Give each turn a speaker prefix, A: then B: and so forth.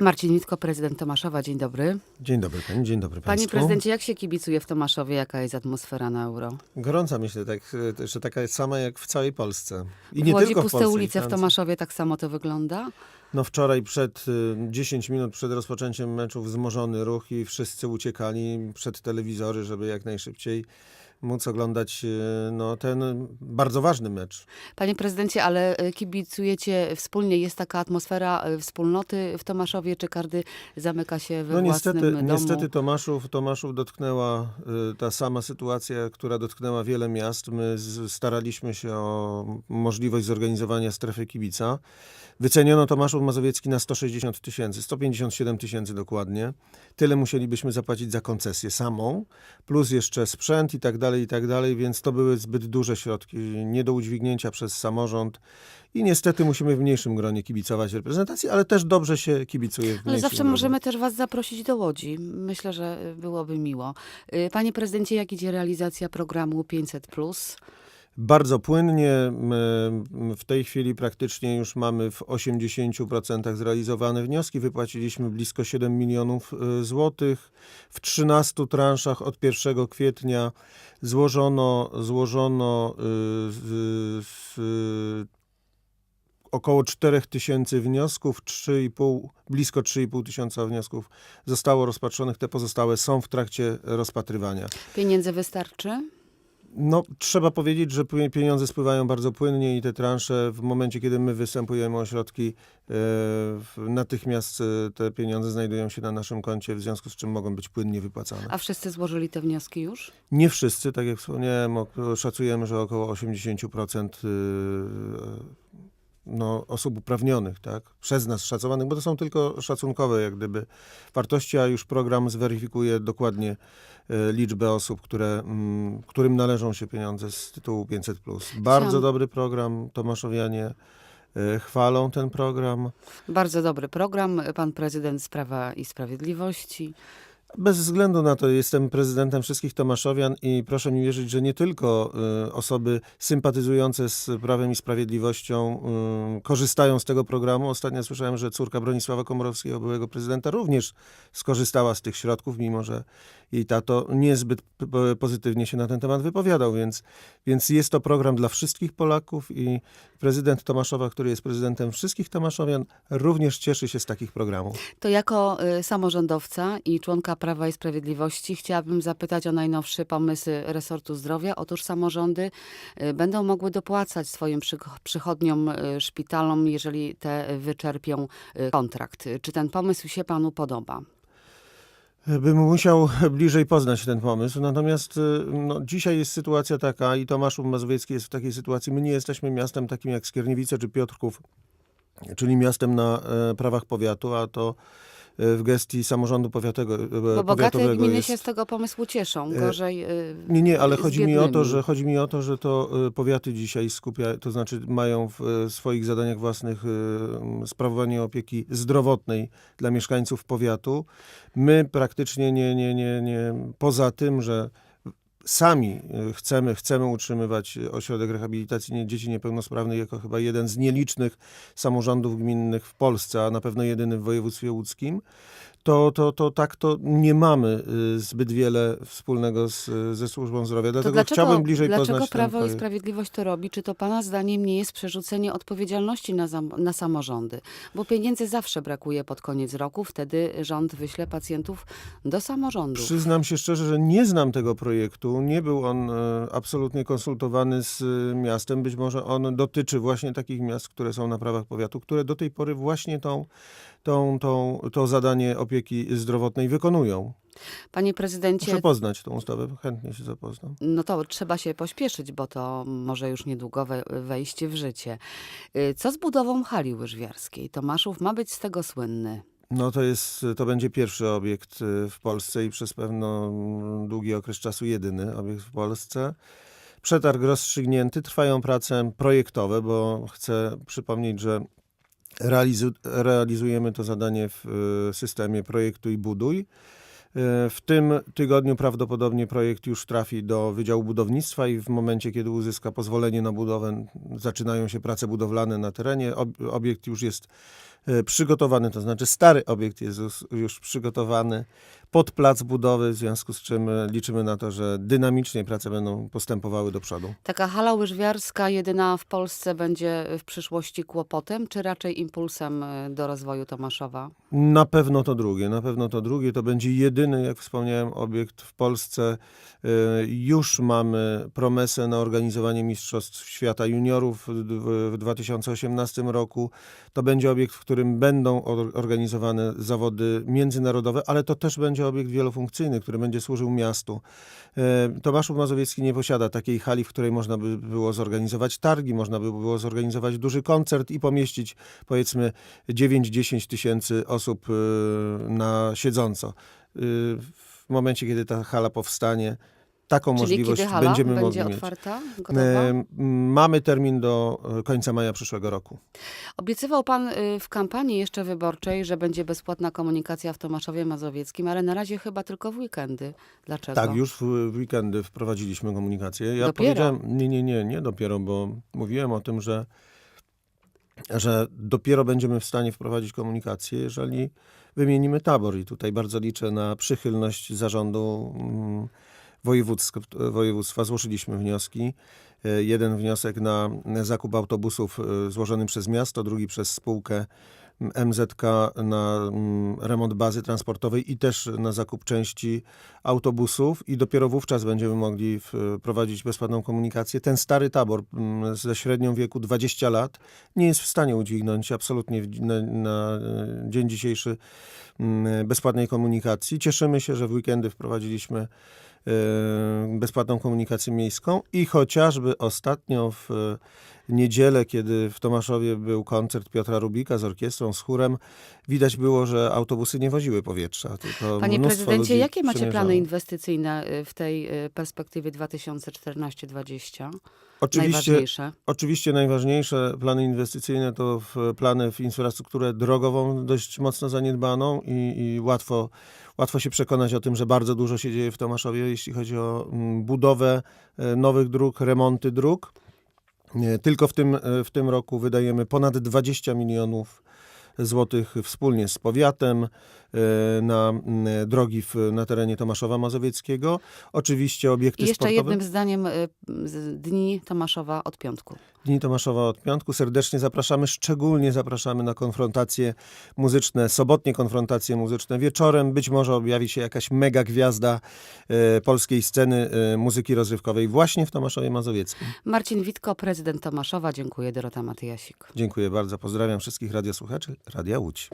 A: Marcin Witko, prezydent Tomaszowa. Dzień dobry.
B: Dzień dobry pani, dzień dobry
A: Panie
B: państwu.
A: prezydencie, jak się kibicuje w Tomaszowie? Jaka jest atmosfera na euro?
B: Gorąca myślę, tak, e, że taka jest sama jak w całej Polsce. I
A: w
B: nie
A: Łodzi
B: tylko w
A: puste
B: Polsce, i
A: ulice w. Tomaszowie, tak samo to wygląda?
B: No wczoraj przed y, 10 minut przed rozpoczęciem meczu wzmożony ruch i wszyscy uciekali przed telewizory, żeby jak najszybciej móc oglądać y, no, ten bardzo ważny mecz.
A: Panie prezydencie, ale y, kibicujecie wspólnie? Jest taka atmosfera y, wspólnoty w Tomaszowie, czy każdy zamyka się we
B: No
A: własnym
B: niestety,
A: domu?
B: niestety Tomaszów, Tomaszów dotknęła ta sama sytuacja, która dotknęła wiele miast. My staraliśmy się o możliwość zorganizowania strefy kibica. Wyceniono Tomaszów Mazowiecki na 160 tysięcy, 157 tysięcy dokładnie. Tyle musielibyśmy zapłacić za koncesję samą, plus jeszcze sprzęt i tak dalej, i tak dalej, więc to były zbyt duże środki, nie do udźwignięcia przez samorząd. I niestety musimy w mniejszym gronie kibicować reprezentacji, ale też dobrze się kibicuje w
A: Ale zawsze
B: gronie.
A: możemy też was zaprosić do Łodzi. Myślę, że byłoby miło. Y, Panie prezydencie, jak idzie realizacja programu 500+.
B: Bardzo płynnie. W tej chwili praktycznie już mamy w 80% zrealizowane wnioski. Wypłaciliśmy blisko 7 milionów y, złotych. W 13 transzach od 1 kwietnia złożono, złożono y, z, z, około 4 tysięcy wniosków, 3,5, blisko 3,5 tysiąca wniosków zostało rozpatrzonych. Te pozostałe są w trakcie rozpatrywania.
A: Pieniędzy wystarczy?
B: No, trzeba powiedzieć, że pieniądze spływają bardzo płynnie i te transze w momencie, kiedy my występujemy o środki, e, natychmiast e, te pieniądze znajdują się na naszym koncie, w związku z czym mogą być płynnie wypłacane.
A: A wszyscy złożyli te wnioski już?
B: Nie wszyscy, tak jak wspomniałem, szacujemy, że około 80% y, no, osób uprawnionych, tak, przez nas szacowanych, bo to są tylko szacunkowe jak gdyby wartości, a już program zweryfikuje dokładnie e, liczbę osób, które, mm, którym należą się pieniądze z tytułu 500+. Bardzo
A: Chciałam-
B: dobry program, Tomaszowianie e, chwalą ten program.
A: Bardzo dobry program. Pan prezydent z Prawa i Sprawiedliwości.
B: Bez względu na to jestem prezydentem wszystkich Tomaszowian i proszę mi wierzyć, że nie tylko y, osoby sympatyzujące z Prawem i Sprawiedliwością y, korzystają z tego programu. Ostatnio słyszałem, że córka Bronisława Komorowskiego, byłego prezydenta, również skorzystała z tych środków, mimo że jej tato niezbyt pozytywnie się na ten temat wypowiadał, więc, więc jest to program dla wszystkich Polaków i prezydent Tomaszowa, który jest prezydentem wszystkich Tomaszowian, również cieszy się z takich programów.
A: To jako y, samorządowca i członka Prawa i Sprawiedliwości chciałabym zapytać o najnowsze pomysły resortu zdrowia. Otóż samorządy y, będą mogły dopłacać swoim przych- przychodniom, y, szpitalom, jeżeli te wyczerpią y, kontrakt. Czy ten pomysł się panu podoba?
B: Bym musiał bliżej poznać ten pomysł. Natomiast no, dzisiaj jest sytuacja taka i Tomaszów Mazowiecki jest w takiej sytuacji. My nie jesteśmy miastem takim jak Skierniewice czy Piotrków, czyli miastem na e, prawach powiatu, a to e, w gestii samorządu powiatego, e,
A: Bo bogate
B: powiatowego
A: gminy
B: jest.
A: się z tego pomysłu cieszą. Gorzej y,
B: Nie, nie, ale chodzi mi o to,
A: biednymi.
B: że chodzi mi o to, że to y, powiaty dzisiaj skupia, to znaczy mają w y, swoich zadaniach własnych y, sprawowanie opieki zdrowotnej dla mieszkańców powiatu. My praktycznie nie, nie, nie, nie poza tym, że sami y, chcemy, chcemy utrzymywać ośrodek rehabilitacji dzieci niepełnosprawnych jako chyba jeden z nielicznych samorządów gminnych w Polsce, a na pewno jedyny w województwie łódzkim, to, to, to tak to nie mamy y, zbyt wiele wspólnego z, ze służbą zdrowia. Dlatego
A: dlaczego,
B: chciałbym bliżej
A: dlaczego
B: poznać
A: Prawo
B: ten
A: i. Sprawiedliwość to robi? Czy to Pana zdaniem nie jest przerzucenie odpowiedzialności na, na samorządy? Bo pieniędzy zawsze brakuje pod koniec roku, wtedy rząd wyśle pacjentów do samorządu.
B: Przyznam się szczerze, że nie znam tego projektu. Nie był on e, absolutnie konsultowany z e, miastem. Być może on dotyczy właśnie takich miast, które są na prawach powiatu, które do tej pory właśnie tą, tą, tą, to zadanie opieki zdrowotnej wykonują.
A: Panie prezydencie,
B: Muszę poznać tą ustawę, chętnie się zapoznam.
A: no to trzeba się pośpieszyć, bo to może już niedługo we, wejść w życie. Y, Co z budową hali łyżwiarskiej? Tomaszów ma być z tego słynny.
B: No to jest, to będzie pierwszy obiekt y, w Polsce i przez pewno mm, długi okres czasu jedyny obiekt w Polsce. Przetarg rozstrzygnięty, trwają prace projektowe, bo chcę przypomnieć, że realizu, realizujemy to zadanie w y, systemie projektu i buduj. Y, W tym tygodniu prawdopodobnie projekt już trafi do Wydziału Budownictwa i w momencie, kiedy uzyska pozwolenie na budowę, zaczynają się prace budowlane na terenie. Ob- Obiekt już jest e, przygotowany, to znaczy stary obiekt jest już przygotowany pod plac budowy, w związku z czym e, liczymy na to, że dynamicznie prace będą postępowały do przodu.
A: Taka hala łyżwiarska jedyna w Polsce będzie w przyszłości kłopotem, czy raczej impulsem y, do rozwoju Tomaszowa?
B: Na pewno to drugie, na pewno to drugie. To będzie jedyny, jak wspomniałem, obiekt w Polsce. E, Już mamy promesę na organizowanie Mistrzostw Świata Juniorów w- w w 2018 roku. To będzie obiekt, w którym będą or- organizowane zawody międzynarodowe, ale to też będzie obiekt wielofunkcyjny, który będzie służył miastu. E, Tomaszów Mazowiecki nie posiada takiej hali, w której można by było zorganizować targi, można by było zorganizować duży koncert i pomieścić powiedzmy 9-10 tysięcy osób y, na siedząco. Y, W momencie, kiedy ta hala powstanie, taką
A: Czyli
B: możliwość
A: kiedy hala
B: będziemy
A: będzie
B: mogli mieć.
A: otwarta, gotowa?
B: Mamy termin do e, końca maja przyszłego roku.
A: Obiecywał pan y, w kampanii jeszcze wyborczej, że będzie bezpłatna komunikacja w Tomaszowie Mazowieckim, ale na razie chyba tylko w weekendy. Dlaczego?
B: Tak, już w, w weekendy wprowadziliśmy komunikację. Ja
A: Dopiero?
B: powiedziałem, nie, nie, nie, nie dopiero, bo mówiłem o tym, że, że dopiero będziemy w stanie wprowadzić komunikację, jeżeli wymienimy tabor. I tutaj bardzo liczę na przychylność zarządu mm, województw, województwa. Złożyliśmy wnioski. E, Jeden wniosek na zakup autobusów e, złożony przez miasto, drugi przez spółkę MZK na remont bazy transportowej i też na zakup części autobusów i dopiero wówczas będziemy mogli wprowadzić bezpłatną komunikację. Ten stary tabor ze średnią wieku 20 lat nie jest w stanie udźwignąć absolutnie na, na e, dzień dzisiejszy bezpłatnej komunikacji. Cieszymy się, że w weekendy wprowadziliśmy bezpłatną komunikację miejską i chociażby ostatnio w e, niedzielę, kiedy w Tomaszowie był koncert Piotra Rubika z orkiestrą, z chórem, widać było, że autobusy nie woziły powietrza. Tylko
A: Panie prezydencie, jakie macie plany inwestycyjne y, w tej perspektywie 2014-2020?
B: Oczywiście,
A: Najważniejsze.
B: Oczywiście najważniejsze plany inwestycyjne to w, plany w infrastrukturę drogową dość mocno zaniedbaną i, i łatwo, łatwo się przekonać o tym, że bardzo dużo się dzieje w Tomaszowie, jeśli chodzi o mm, budowę e, nowych dróg, remonty dróg. Nie, Tylko w tym, e, w tym roku wydajemy ponad 20 milionów złotych wspólnie z powiatem e, na mm, drogi w, na terenie Tomaszowa Mazowieckiego. Oczywiście obiekty
A: I jeszcze
B: sportowe.
A: jednym zdaniem z Dni Tomaszowa od piątku.
B: Dni Tomaszowa od piątku. Serdecznie zapraszamy, szczególnie zapraszamy na konfrontacje muzyczne, sobotnie konfrontacje muzyczne. Wieczorem być może objawi się jakaś mega gwiazda e, polskiej sceny e, muzyki rozrywkowej właśnie w Tomaszowie Mazowieckim.
A: Marcin Witko, prezydent Tomaszowa. Dziękuję. Dorota Matyjasik.
B: Dziękuję bardzo, pozdrawiam wszystkich radiosłuchaczy Radia Łódź.